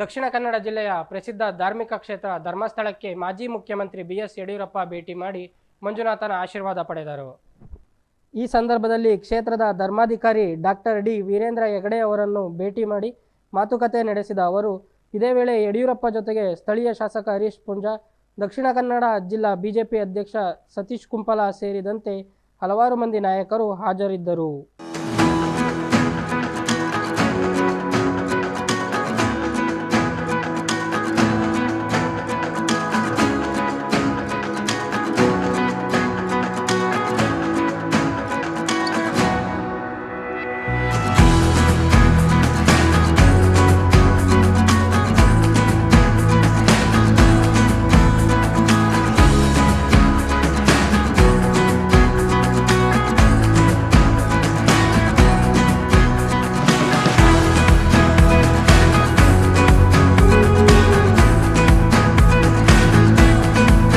ದಕ್ಷಿಣ ಕನ್ನಡ ಜಿಲ್ಲೆಯ ಪ್ರಸಿದ್ಧ ಧಾರ್ಮಿಕ ಕ್ಷೇತ್ರ ಧರ್ಮಸ್ಥಳಕ್ಕೆ ಮಾಜಿ ಮುಖ್ಯಮಂತ್ರಿ ಬಿ ಎಸ್ ಯಡಿಯೂರಪ್ಪ ಭೇಟಿ ಮಾಡಿ ಮಂಜುನಾಥನ ಆಶೀರ್ವಾದ ಪಡೆದರು. ಈ ಸಂದರ್ಭದಲ್ಲಿ ಕ್ಷೇತ್ರದ ಧರ್ಮಾಧಿಕಾರಿ ಡಾಕ್ಟರ್ ಡಿ ವೀರೇಂದ್ರ ಹೆಗಡೆ ಅವರನ್ನು ಭೇಟಿ ಮಾಡಿ ಮಾತುಕತೆ ನಡೆಸಿದ ಅವರು, ಇದೇ ವೇಳೆ ಯಡಿಯೂರಪ್ಪ ಜೊತೆಗೆ ಸ್ಥಳೀಯ ಶಾಸಕ ಹರೀಶ್ ಪುಂಜಾ, ದಕ್ಷಿಣ ಕನ್ನಡ ಜಿಲ್ಲಾ ಬಿಜೆಪಿ ಅಧ್ಯಕ್ಷ ಸತೀಶ್ ಕುಂಪಲ ಸೇರಿದಂತೆ ಹಲವಾರು ಮಂದಿ ನಾಯಕರು ಹಾಜರಿದ್ದರು.